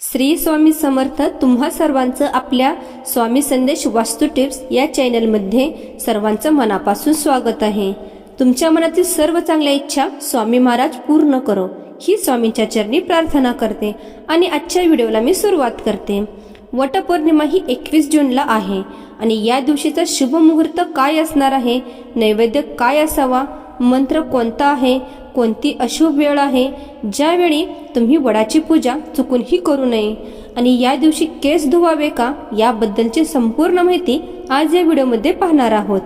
श्री स्वामी समर्थ तुम्हा सर्वांचं आपल्या स्वामी संदेश वास्तू टिप्स या चॅनलमध्ये सर्वांचं मनापासून स्वागत आहे. तुमच्या मनातील सर्व चांगल्या इच्छा स्वामी महाराज पूर्ण करो. ही स्वामींच्या चरणी प्रार्थना करते आणि आजच्या व्हिडिओला मी सुरुवात करते. वटपौर्णिमा ही एकवीस जूनला आहे आणि या दिवशीचा शुभ मुहूर्त काय असणार आहे? नैवेद्य काय असावा? मंत्र कोणता आहे? कोणती अशुभ वेळ आहे ज्यावेळी तुम्ही वडाची पूजा चुकूनही करू नये. आणि या दिवशी केस धुवावे का याबद्दलची संपूर्ण माहिती आज या व्हिडिओमध्ये पाहणार आहोत.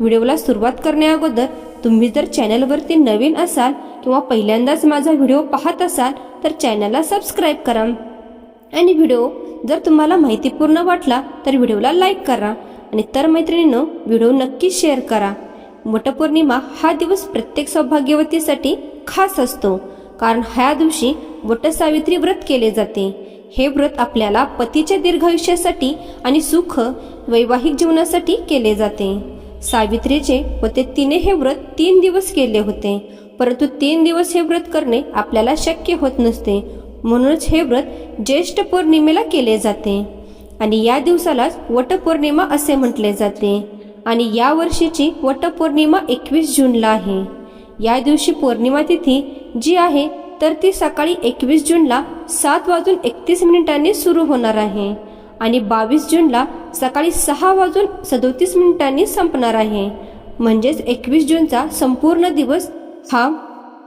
व्हिडिओला सुरुवात करण्याअगोदर तुम्ही जर चॅनलवरती नवीन असाल किंवा पहिल्यांदाच माझा व्हिडिओ पाहत असाल तर चॅनलला सबस्क्राईब करा. आणि व्हिडिओ जर तुम्हाला माहितीपूर्ण वाटला तर व्हिडिओला लाईक करा. आणि तर मैत्रिणीनं व्हिडिओ नक्की शेअर करा. वटपौर्णिमा हा दिवस प्रत्येक सौभाग्यवतीसाठी खास असतो. कारण ह्या दिवशी वटसावित्री व्रत केले जाते. हे व्रत आपल्याला पतीच्या दीर्घायुष्यासाठी आणि सुख वैवाहिक जीवनासाठी केले जाते. सावित्रीचे व ते तिने हे व्रत तीन दिवस केले होते. परंतु तीन दिवस हे व्रत करणे आपल्याला शक्य होत नसते. म्हणूनच हे व्रत ज्येष्ठ पौर्णिमेला केले जाते. आणि या दिवसालाच वटपौर्णिमा असे म्हटले जाते. आणि या वर्षीची वटपौर्णिमा एकवीस जूनला आहे. या दिवशी पौर्णिमा तिथी जी आहे तर ती सकाळी एकवीस जूनला सात वाजून एकतीस मिनिटांनी सुरू होणार आहे आणि बावीस जूनला सकाळी सहा वाजून सदोतीस मिनिटांनी संपणार आहे. म्हणजेच एकवीस जूनचा संपूर्ण दिवस हा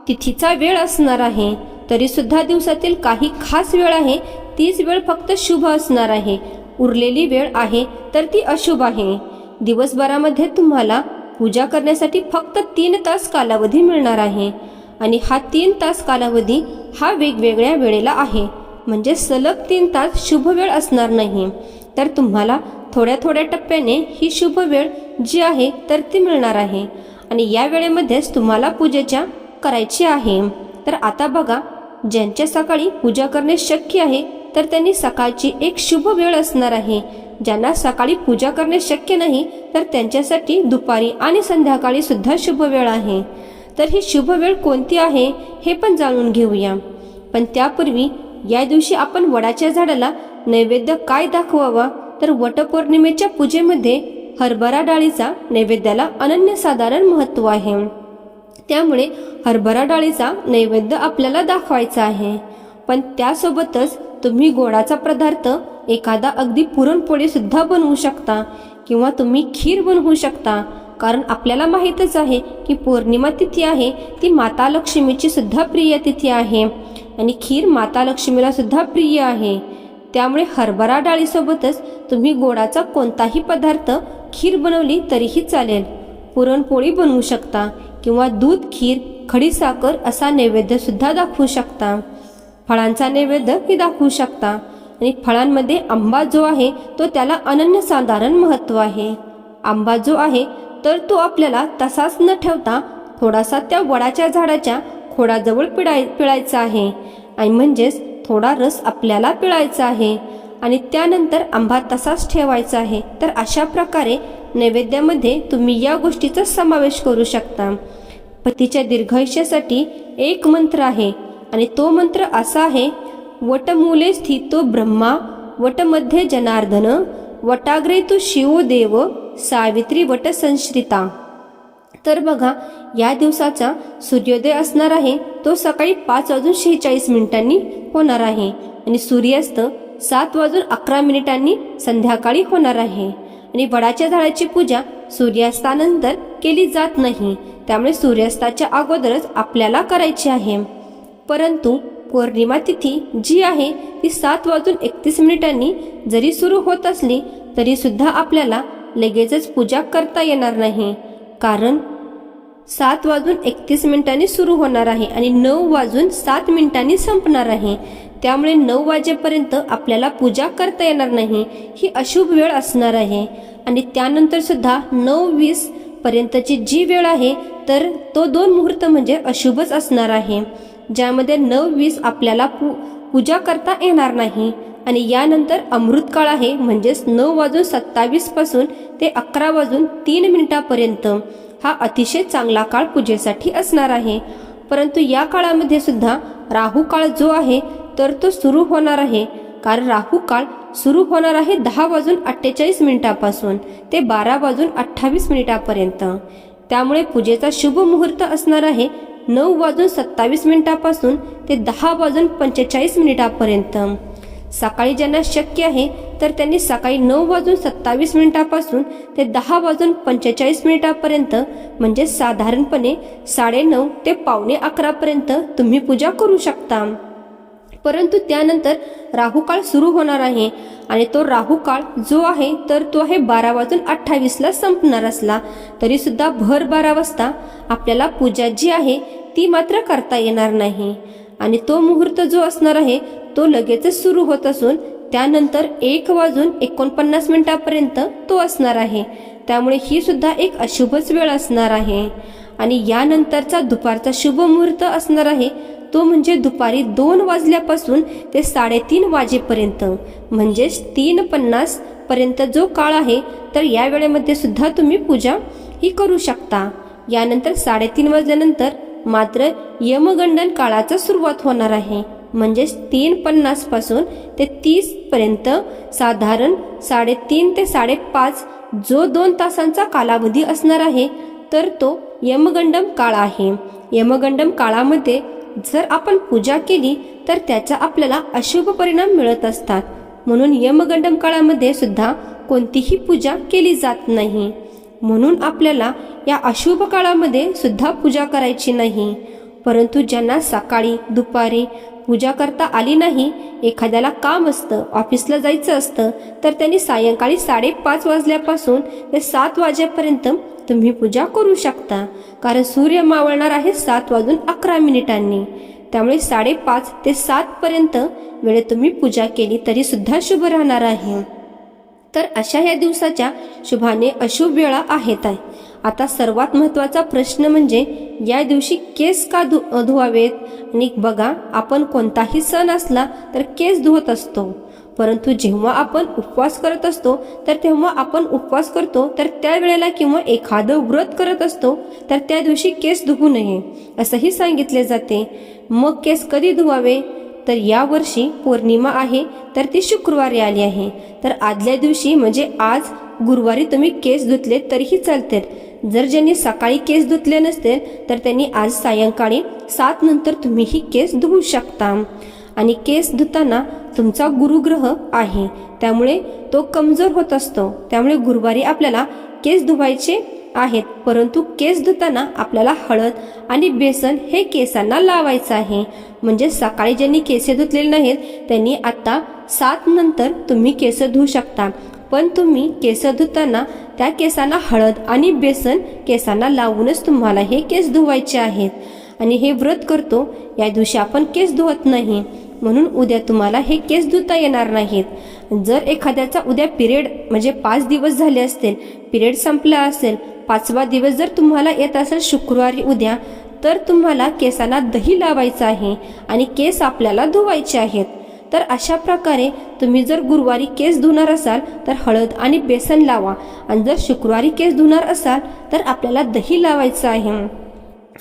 तिथीचा वेळ असणार आहे. तरी सुद्धा दिवसातील काही खास वेळ आहे तीच वेळ फक्त शुभ असणार आहे. उरलेली वेळ आहे तर ती अशुभ आहे. दिवसभरामध्ये तुम्हाला पूजा करण्यासाठी फक्त तीन तास कालावधी मिळणार आहे. आणि हा तीन तास कालावधी हा वेगवेगळ्या वेळेला आहे. म्हणजे सलग तीन तास शुभ वेळ असणार नाही. तर तुम्हाला थोड्या थोड्या टप्प्याने ही शुभ वेळ जी आहे तर ती मिळणार आहे. आणि या वेळेमध्येच तुम्हाला पूजेच्या करायची आहे. तर आता बघा ज्यांच्या सकाळी पूजा करणे शक्य आहे तर त्यांनी सकाळची एक शुभ वेळ असणार आहे. ज्यांना सकाळी पूजा करणे शक्य नाही तर त्यांच्यासाठी दुपारी आणि संध्याकाळी सुद्धा शुभ वेळ आहे. तर ही शुभ वेळ कोणती आहे हे पण जाणून घेऊया. पण त्यापूर्वी या दिवशी आपण वडाच्या झाडाला नैवेद्य काय दाखवावा तर वटपौर्णिमेच्या पूजेमध्ये हरभरा डाळीचा नैवेद्याला अनन्यसाधारण महत्त्व आहे. त्यामुळे हरभरा डाळीचा नैवेद्य आपल्याला दाखवायचा आहे. पण त्यासोबतच तुम्ही गोडाचा पदार्थ एखादा अगदी पुरणपोळी सुद्धा बनवू शकता किंवा तुम्ही खीर बनवू शकता. कारण आपल्याला माहीतच आहे की पौर्णिमा तिथी आहे ती माता लक्ष्मीची सुद्धा प्रिय तिथी आहे. आणि खीर माता लक्ष्मीला सुद्धा प्रिय आहे. त्यामुळे हरभरा डाळीसोबतच तुम्ही गोडाचा कोणताही पदार्थ खीर बनवली तरीही चालेल. पुरणपोळी बनवू शकता किंवा दूध खीर खडीसाखर असा नैवेद्य सुद्धा दाखवू शकता. फळांचा नैवेद्य ही दाखवू शकता. आणि फळांमध्ये आंबा जो आहे तो त्याला अनन्यसाधारण महत्त्व आहे. आंबा जो आहे तर तो आपल्याला तसाच न ठेवता थोडासा त्या वडाच्या झाडाच्या खोडाजवळ पिळाय पिळायचा आहे. आणि म्हणजेच थोडा रस आपल्याला पिळायचा आहे. आणि त्यानंतर आंबा तसाच ठेवायचा आहे. तर अशा प्रकारे नैवेद्यामध्ये तुम्ही या गोष्टीचा समावेश करू शकता. पतीच्या दीर्घायुष्यासाठी एक मंत्र आहे. आणि तो मंत्र असा आहे वटमूले स्थितो ब्रह्मा वटमध्ये जनार्दन वटाग्रे तू शिवदेव सावित्री वट संश्रिता. तर बघा या दिवसाचा सूर्योदय असणार आहे तो सकाळी पाच वाजून शेहेचाळीस मिनिटांनी होणार आहे आणि सूर्यास्त सात वाजून अकरा मिनिटांनी संध्याकाळी होणार आहे. आणि वडाच्या झाडाची पूजा सूर्यास्तानंतर केली जात नाही त्यामुळे सूर्यास्ताच्या अगोदरच आपल्याला करायची आहे. परंतु पौर्णिमा तिथी जी आहे ती सात वाजून एकतीस मिनिटांनी जरी सुरू होत असली तरी सुद्धा आपल्याला लगेचच पूजा करता येणार नाही. कारण सात वाजून एकतीस मिनिटांनी सुरू होणार आहे आणि नऊ वाजून सात मिनिटांनी संपणार आहे. त्यामुळे नऊ वाजेपर्यंत आपल्याला पूजा करता येणार नाही ही अशुभ वेळ असणार आहे. आणि त्यानंतर सुद्धा नऊ वीस पर्यंतची जी वेळ आहे तर तो दोन मुहूर्त म्हणजे अशुभच असणार आहे. ज्यामध्ये नऊ वीस आपल्याला पू पूजा करता येणार नाही. आणि यानंतर अमृतकाळ आहे म्हणजेच नऊ वाजून सत्तावीसपासून ते अकरा वाजून तीन मिनिटापर्यंत. हा अतिशय चांगला काळ पूजेसाठी असणार आहे. परंतु या काळामध्ये सुद्धा राहू काळ जो आहे तर तो सुरू होणार आहे. कारण राहू काळ सुरू होणार आहे दहा वाजून अठ्ठेचाळीस मिनिटापासून ते बारा वाजून अठ्ठावीस मिनिटापर्यंत. त्यामुळे पूजेचा शुभ मुहूर्त असणार आहे. नऊ वाजून सत्तावीस मिनिटापासून ते दहा वाजून पंचेचाळीस मिनिटापर्यंत. सकाळी ज्यांना शक्य आहे तर त्यांनी सकाळी नऊ वाजून सत्तावीस मिनिटापासून ते दहा वाजून पंचेचाळीस मिनिटापर्यंत म्हणजे साधारणपणे साडेनऊ ते पावणे अकरापर्यंत तुम्ही पूजा करू शकता. परंतु त्यानंतर राहुकाळ सुरू होणार आहे आणि तो राहुकाळ जो आहे तर तो आहे बारा वाजून अठ्ठावीसला संपणार असला. तरी सुद्धा भर बारा वाजता आपल्याला पूजा जी आहे ती मात्र करता येणार नाही. आणि तो मुहूर्त जो असणार आहे तो लगेचच सुरू होत असून त्यानंतर एक वाजून एकोणपन्नास मिनिटापर्यंत तो असणार आहे. त्यामुळे ही सुद्धा एक अशुभच वेळ असणार आहे. आणि यानंतरचा दुपारचा शुभ मुहूर्त असणार आहे तो म्हणजे दुपारी दोन वाजल्यापासून ते साडेतीन वाजेपर्यंत. म्हणजेच तीन पन्नास पर्यंत जो काळ आहे तर या वेळेमध्ये सुद्धा तुम्ही पूजा ही करू शकता. यानंतर साडेतीन वाजल्यानंतर मात्र यमगंडन काळाचा सुरुवात होणार आहे. म्हणजेच तीन पन्नासपासून ते तीस पर्यंत साधारण साडेतीन ते साडेपाच जो दोन तासांचा कालावधी असणार आहे तर तो यमगंडम काळ आहे. यमगंडम काळामध्ये जर आपण पूजा केली तर त्याचा आपल्याला अशुभ परिणाम मिळत असतात. म्हणून यमगंडम काळामध्ये सुद्धा कोणतीही पूजा केली जात नाही. म्हणून आपल्याला या अशुभ काळामध्ये सुद्धा पूजा करायची नाही. परंतु ज्यांना सकाळी दुपारी पूजा करता आली नाही एखाद्याला काम असतं ऑफिसला जायचं असतं तर त्यांनी सायंकाळी साडेपाच वाजल्यापासून ते सात वाजेपर्यंत तुम्ही पूजा करू शकता कारण सूर्य मावळणार आहे सात वाजून अकरा मिनिटांनी. त्यामुळे साडेपाच ते सातपर्यंत वेळेत तुम्ही पूजा केली तरी सुद्धा शुभ राहणार आहे. तर अशा या दिवसाच्या शुभाने अशुभ वेळा आहेत. आहे आता सर्वात महत्त्वाचा प्रश्न म्हणजे या दिवशी केस का धु धुवावेत? आणि बघा आपण कोणताही सण असला तर केस धुवत असतो. परंतु जेव्हा आपण उपवास करत असतो तर तेव्हा आपण उपवास करतो तर त्यावेळेला किंवा एखादं व्रत करत असतो तर त्या दिवशी केस धुवू नये. असंही सांगितले जाते. मग केस कधी धुवावे? तर यावर्षी पौर्णिमा आहे तर ती शुक्रवारी आली आहे. तर आदल्या दिवशी म्हणजे आज गुरुवारी तुम्ही केस धुतले तरीही चालते जर ज्यांनी सकाळी केस धुतले नसते तर त्यांनी आज सायंकाळी सात नंतर तुम्ही ही केस धुवू शकता. आणि केस धुताना तुमचा गुरुग्रह आहे. त्यामुळे तो कमजोर होत असतो. त्यामुळे गुरुवारी आपल्याला केस धुवायचे आहेत परंतु केस धुताना आपल्याला हळद आणि बेसन हे केसांना लावायचं आहे. म्हणजे सकाळी ज्यांनी केसे धुतलेले नाहीत त्यांनी आत्ता सात नंतर तुम्ही केस धुवू शकता. पण तुम्ही केस धुताना त्या केसांना हळद आणि बेसन केसांना लावूनच तुम्हाला हे केस धुवायचे आहेत. आणि हे व्रत करतो या दिवशी आपण केस धुवत नाही. म्हणून उद्या तुम्हाला हे केस धुता येणार नाहीत. जर एखाद्याचा उद्या पिरियड म्हणजे पाच दिवस झाले असतील पिरियड संपला असेल पाचवा दिवस जर तुम्हाला येत असेल शुक्रवारी उद्या तर तुम्हाला केसांना दही लावायचं आहे आणि केस आपल्याला धुवायचे आहेत. तर अशा प्रकारे तुम्ही जर गुरुवारी केस धुणार असाल तर हळद आणि बेसन लावा. आणि जर शुक्रवारी केस धुणार असाल तर आपल्याला दही लावायचं आहे.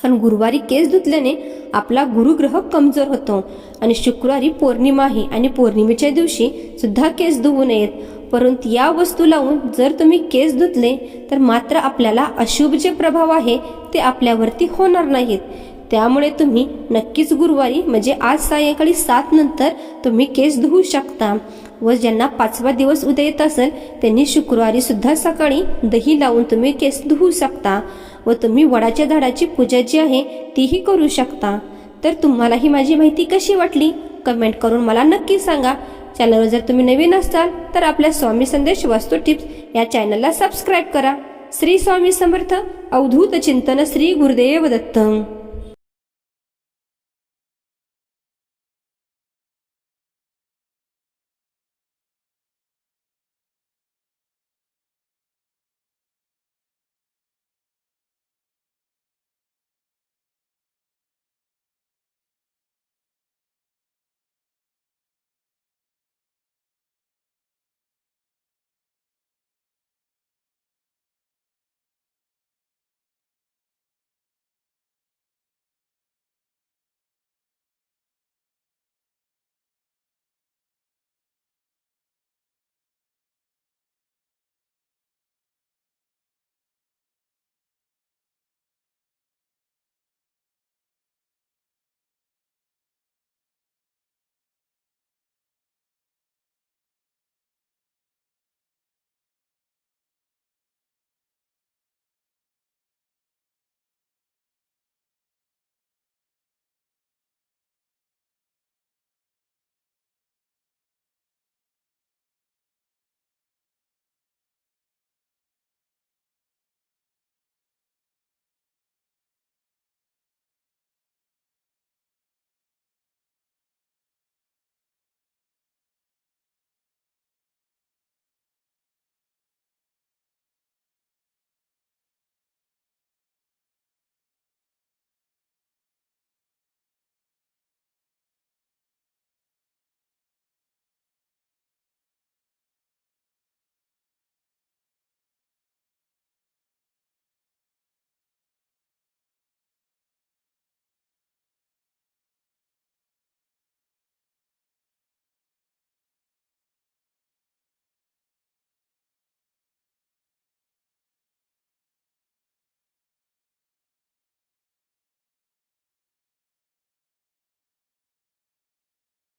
आणि गुरुवारी केस धुतल्याने आपला गुरुग्रह कमजोर होतो. आणि शुक्रवारी पौर्णिमा आहे आणि पौर्णिमेच्या दिवशी सुद्धा केस धुवू नयेत. परंतु या वस्तू लावून जर तुम्ही केस धुतले तर मात्र आपल्याला अशुभ जे प्रभाव आहे ते आपल्यावरती होणार नाहीत. त्यामुळे तुम्ही नक्कीच गुरुवारी म्हणजे आज सायंकाळी सात नंतर तुम्ही केस धुवू शकता. व ज्यांना पाचवा दिवस उद्या येत असेल त्यांनी शुक्रवारी सुद्धा सकाळी दही लावून तुम्ही केस धुवू शकता. व तुम्ही वडाच्या झाडाची पूजा जी आहे तीही करू शकता. तर तुम्हाला ही माझी माहिती कशी वाटली? कमेंट करून मला नक्की सांगा. चॅनलवर जर तुम्ही नवीन असाल तर आपल्या स्वामी संदेश वास्तू टिप्स या चॅनलला सबस्क्राईब करा. श्री स्वामी समर्थ अवधूत चिंतन श्री गुरुदेव दत्त